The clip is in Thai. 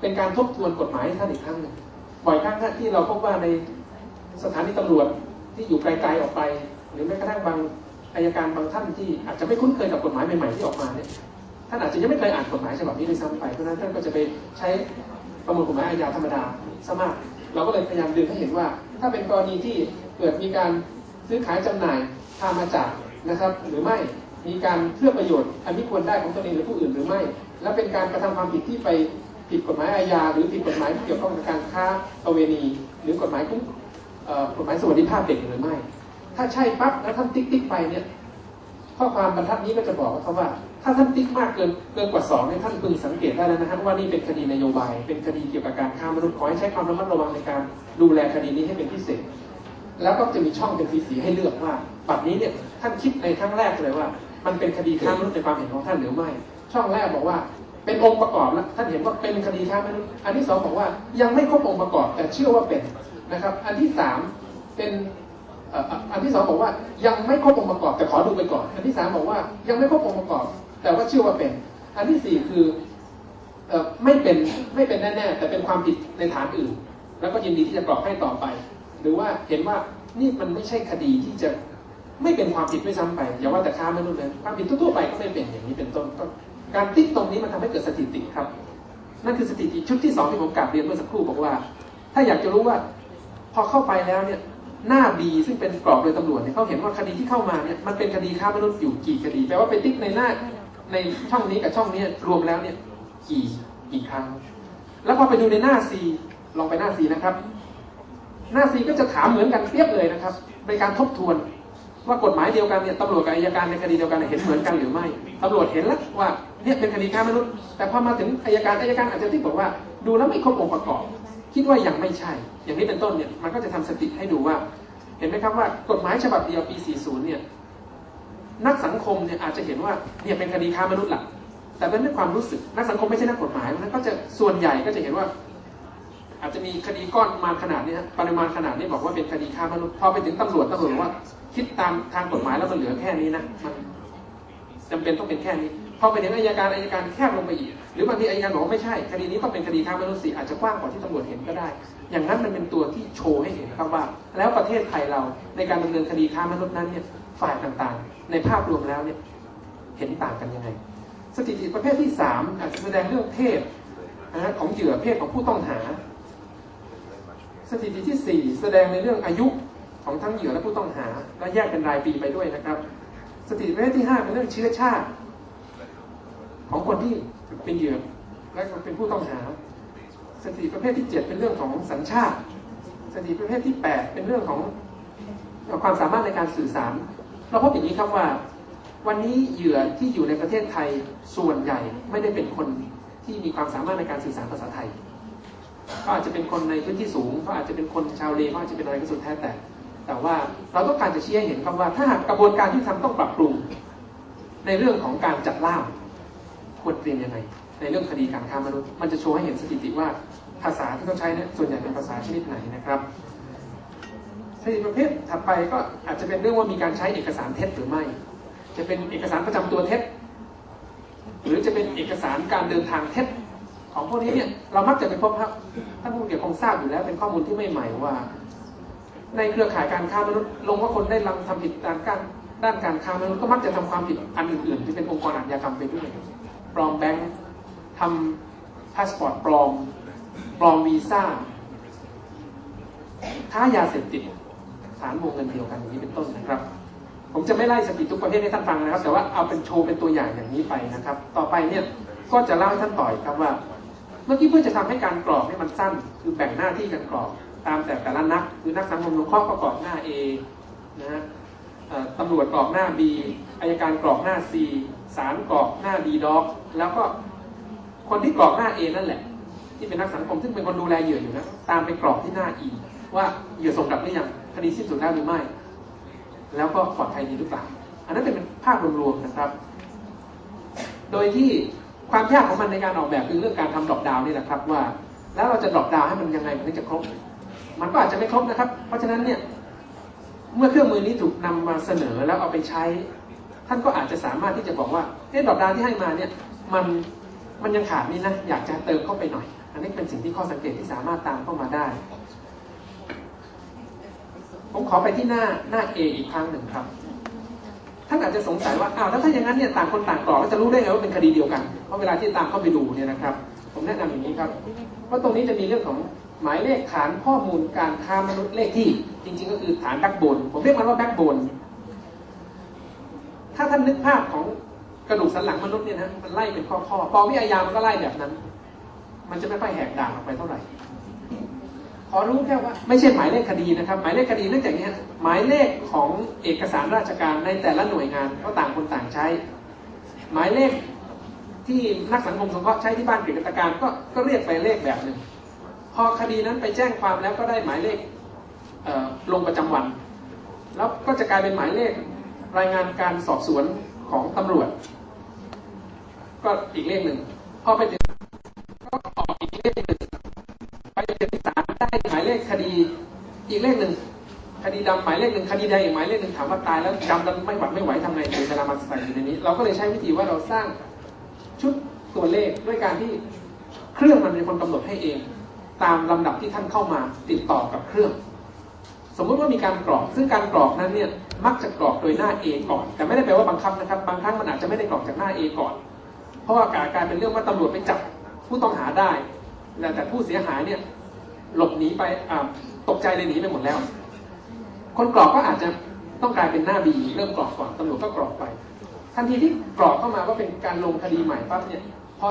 เป็นการทบทวนกฎหมายให้ท่านอีกครั้งหนึ่งบ่อยครั้งที่เราพบว่าในสถานีตำรวจที่อยู่ไกลๆออกไป หรือแม้กระทั่งบางอายการบางท่านที่อาจจะไม่คุ้นเคยกับกฎหมายใหม่ๆที่ออกมาเนี่ยท่านอาจจะยังไม่เคยอ่านกฎหมายฉบับนี้ด้วยซ้ำไปเพราะนั้นท่านก็จะไปใช้ประมวลกฎหมายอาญาธรรมดาซะมากเราก็เลยพยายามดึงให้เห็นว่า ถ้าเป็นกรณีที่เกิดมีการซื้อขายจำหน่ายทามาจากนะครับ หรือไม่มีการเพื่อประโยชน์ อันมิควรได้ของตนเองหรือผู้อื่นหรือไม่ และเป็นการกระทำความผิดที่ไป ผิดกฎหมายอาญาหรือผิดกฎหมายที่เกี่ยวข้องกับการค้าประเวณี หรือกฎหมายคุ้มกฎหมายสวัสดิภาพเด็กหรือไม่ ถ้าใช่ปั๊บแล้วท่านติ๊กติ๊กไปเนี่ยข้อความบรรทัดนี้ก็จะบอกว่าว่า ถ้าท่านติ๊กมากเกินเกินกว่าสองเนี่ยท่านพึงสังเกตได้แล้วนะฮะว่านี่เป็นคดีนโยบาย เป็นคดีเกี่ยวกับการค้ามนุษย์ขอให้ใช้ความระมัดระวังในการดูแลคดีนี้ให้เป็นพิเศษ แล้วก็จะมีช่องเป็นสีๆให้เลือกว่าบัดนี้เนี่ยท่านคิดในครั้งแรกเลยว่า มันเป็นคดีค้ามนุษย์ในความเห็นของท่านหรือไม่ ช่องแรกบอกว่า เป็นองค์ประกอบแล้วท่านเห็นว่าเป็นคดีค้ามนุษย์อันที่สองบอกว่ายังไม่ครบองค์ประกอบแต่เชื่อว่าเป็นนะครับ อันที่สามเป็นอันที่สองบอกว่ายังไม่ครบองค์ประกอบแต่ขอดูไปก่อน อันที่สามบอกว่ายังไม่ครบองค์ประกอบ แต่ว่าเชื่อว่าเป็น อันที่สี่คืออไม่เป็นไม่เป็นแน่ๆแต่เป็นความผิดในฐานอื่น แล้วก็ยินดีที่จะกรอกให้ต่อไป หรือว่าเห็นว่านี่มันไม่ใช่คดีที่จะไม่เป็นความผิดด้วยซ้ำไปอย่าว่าแต่ค้ามนุษย์เลยความผิดทั่วๆไปก็ไม่เป็นอย่างนี้เป็นต้น การติ๊กตรงนี้มันทำให้เกิดสถิติครับ นั่นคือสถิติชุดที่สองที่ผมกลับเรียนเมื่อสักครู่บอกว่า ถ้าอยากจะรู้ว่าพอเข้าไปแล้วเนี่ยหน้าบีซึ่งเป็นกรอบโดยตำรวจเนี่ยเขาเห็นว่าคดีที่เข้ามาเนี่ยมันเป็นคดีค้ามนุษย์อยู่กี่คดีแปลว่าไปติ๊กในหน้าในช่องนี้กับช่องนี้รวมแล้วเนี่ยกี่กี่ครั้ง แล้วพอไปดูในหน้า C ลองไปหน้า C นะครับ หน้า C ก็จะถามเหมือนกันเทียบเลยนะครับเป็นการทบทวน ว่ากฎหมายเดียวกันเนี่ยตำรวจกับอัยการในคดีเดียวกันเห็นเหมือนกันหรือไม่ตำรวจเห็นแล้วว่าเนี่ยเป็นคดีค้ามนุษย์ แต่พอมาถึงอัยการอัยการอาจจะที่บอกว่า ดูแล้วไม่ครบองค์ประกอบ คิดว่ายังไม่ใช่ อย่างนี้เป็นต้นเนี่ยมันก็จะทำสติให้ดูว่า เห็นไหมครับว่ากฎหมายฉบับเดียวปี 40 เนี่ยนักสังคมเนี่ยอาจจะเห็นว่าเนี่ยเป็นคดีค้ามนุษย์หลักแต่เป็นด้วยความรู้สึกนักสังคมไม่ใช่นักกฎหมายเพราะฉะนั้นก็จะส่วนใหญ่ก็จะเห็นว่า อาจจะมีคดีก้อนมาขนาดนี้ปริมาณขนาดนี้บอกว่าเป็นคดีค้ามนุษย์พอไปถึงตำรวจตำรวจบอกว่าคิดตามทางกฎหมายแล้วมันเหลือแค่นี้นะมันจำเป็นต้องเป็นแค่นี้พอไปถึงอัยการอัยการแคบลงไปอีก หรือบางทีอัยการบอกว่าไม่ใช่ คดีนี้ต้องเป็นคดีค้ามนุษย์สิอาจจะกว้างกว่าที่ตำรวจเห็นก็ได้ อย่างนั้นมันเป็นตัวที่โชว์ให้เห็นครับว่า แล้วประเทศไทยเราในการดำเนินคดีค้ามนุษย์นั้นเนี่ยฝ่ายต่างๆ ในภาพรวมแล้วเนี่ยเห็นต่างกันยังไง สถิติประเภทที่สามอาจจะแสดงเรื่องเพศนะของเหยื่อเพศของผู้ต้องหา สถิติที่ 4 แสดงในเรื่องอายุของทั้งเหยื่อและผู้ต้องหา และแยกเป็นรายปีไปด้วยนะครับ สถิติประเภทที่ 5 เป็นเรื่องเชื้อชาติ ของคนที่เป็นเหยื่อและเป็นผู้ต้องหา สถิติประเภทที่ 7 เป็นเรื่องของสัญชาติ สถิติประเภทที่ 8 เป็นเรื่องของความสามารถในการสื่อสาร เราพบอย่างนี้ครับว่า วันนี้เหยื่อที่อยู่ในประเทศไทยส่วนใหญ่ไม่ได้เป็นคนที่มีความสามารถในการสื่อสารภาษาไทย ก็อาจจะเป็นคนในพื้นที่สูงก็อาจจะเป็นคนชาวเลก็อาจจะเป็นอะไรก็สุดแท้แต่ แต่ว่าเราต้องการจะชี้ให้เห็นครับว่า ถ้าหากกระบวนการที่ทำต้องปรับปรุง ในเรื่องของการจัดล่ามควรเตรียมยังไง ในเรื่องคดีการค้ามนุษย์มันจะโชว์ให้เห็นสถิติว่าภาษาที่เขาใช้เนี่ยส่วนใหญ่เป็นภาษาชนิดไหนนะครับสถิติประเภทถัดไปก็อาจจะเป็นเรื่องว่ามีการใช้เอกสารเท็จหรือไม่ จะเป็นเอกสารประจำตัวเท็จ หรือจะเป็นเอกสารการเดินทางเท็จ ของพวกนี้เนี่ยเรามักจะไปพบครับท่านผู้เกี่ยวคงทราบอยู่แล้ว เป็นข้อมูลที่ไม่ใหม่ว่า ในเครือข่ายการค้ามนุษย์ลงว่าคนได้ลังทำผิดด้านการด้านการค้ามนุษย์ก็มักจะทำความผิดอันอื่นๆที่เป็นองค์กรอาชญากรรมไปด้วยปลอมแบงค์ทำพาสปอร์ตปลอม ปลอมวีซ่าค้ายาเสพติดฐานวงเงินเดียวกันอย่างนี้เป็นต้นนะครับ ผมจะไม่ไล่สถิติทุกประเภทให้ท่านฟังนะครับ แต่ว่าเอาเป็นโชว์เป็นตัวอย่างอย่างนี้ไปนะครับ ต่อไปเนี่ยก็จะเล่าให้ท่านต่อยครับว่า เมื่อกี้เพื่อจะทำให้การกรอกให้มันสั้น คือแบ่งหน้าที่กันกรอก ตามแต่แต่ละนัก คือนักสังคมสงเคราะห์ก็กรอกหน้า A นะฮะเอ่อตำรวจกรอกหน้า B อายการกรอกหน้า C ศาลกรอกหน้า D ด็อกแล้วก็คนที่กรอกหน้า A นั่นแหละ ที่เป็นนักสังคมซึ่งเป็นคนดูแลเหยื่ออยู่นะตามไปกรอกที่หน้า E ว่าเหยื่อส่งกลับหรือยังคดีสิ้นสุดแล้วหรือไม่ แล้วก็ปลอดภัยดีหรือเปล่าอันนั้นเป็นภาพรวมๆนะครับ โดยที่ ความยากของมันในการออกแบบคือเรื่องการทำดรอปดาวน์นี่แหละครับว่า แล้วเราจะดรอปดาวน์ให้มันยังไงมันถึงจะครบ มันก็อาจจะไม่ครบนะครับ เพราะฉะนั้นเนี่ยเมื่อเครื่องมือนี้ถูกนำมาเสนอแล้วเอาไปใช้ ท่านก็อาจจะสามารถที่จะบอกว่าเอ๊ะดรอปดาวน์ที่ให้มาเนี่ยมันมันยังขาดนี่นะอยากจะเติมเข้าไปหน่อย อันนี้เป็นสิ่งที่ข้อสังเกตที่สามารถตามเข้ามาได้ ผมขอไปที่หน้าหน้า A อีกครั้งหนึ่งครับานอาจจะสงสัยว่าอ้าวแล้วถ้าอย่างนั้นเนี่ยต่างคนต่างกรอแล้วจะรู้ได้ไงว่าเป็นคดีเดียวกัน เพราะเวลาที่ตามเข้าไปดูเนี่ยนะครับ ผมแนะนำอย่างนี้ครับว่าตรงนี้จะมีเรื่องของหมายเลขฐานข้อมูลการค้ามนุษย์เลขที่ จริง ๆ ก็คือฐานแบ็กโบน ผมเรียกมันว่าแบ็กโบน ถ้าท่านนึกภาพของกระดูกสันหลังมนุษย์เนี่ยนะมันไล่เป็นข้อๆปอวิทยามันก็ไล่แบบนั้น มันจะไม่ค่อยแหกด่านออกไปเท่าไหร่ ขอรู้แค่ว่าไม่ใช่หมายเลขคดีนะครับ หมายเลขคดีเนื่องจากนี้หมายเลขของเอกสารราชการในแต่ละหน่วยงานก็ต่างคนต่างใช้ หมายเลขที่นักสังคมสงเคราะห์ใช้ที่บ้านกิจการก็ก็เรียกไปเลขแบบหนึ่งพอคดีนั้นไปแจ้งความแล้วก็ได้หมายเลขลงประจำวัน แล้วก็จะกลายเป็นหมายเลขรายงานการสอบสวนของตำรวจ ก็อีกเลขหนึ่งพอไปถึงก็ออกอีกเลขหนึ่ง เลขคดีอีกเลขหนึ่งคดีดำหมายเลขหนึ่งคดีแดงอีกหมายเลขหนึ่งถามว่าตายแล้วจำกันไม่หวัดไม่ไหวทำไงถึงเวลามาใส่อยู่ในนี้ เราก็เลยใช้วิธีว่าเราสร้างชุดตัวเลขด้วยการที่เครื่องมันเป็นคนกำหนดให้เอง ตามลำดับที่ท่านเข้ามาติดต่อกับเครื่อง สมมุติว่ามีการกรอก ซึ่งการกรอกนั้นเนี่ยมักจะกรอกโดยหน้า A ก่อน แต่ไม่ได้แปลว่าบังคับนะครับ บางครั้งมันอาจจะไม่ได้กรอกจากหน้า A ก่อน เพราะว่าการกลายเป็นเรื่องว่าตำรวจไปจับผู้ต้องหาได้แต่ผู้เสียหายเนี่ย หลบหนีไปตกใจเลยหนีไปหมดแล้ว คนกรอกก็อาจจะต้องกลายเป็นหน้าบีเริ่มกรอกก่อนตำรวจก็กรอกไป ทันทีที่กรอกเข้ามาว่าเป็นการลงคดีใหม่ปั๊บเนี่ยพอ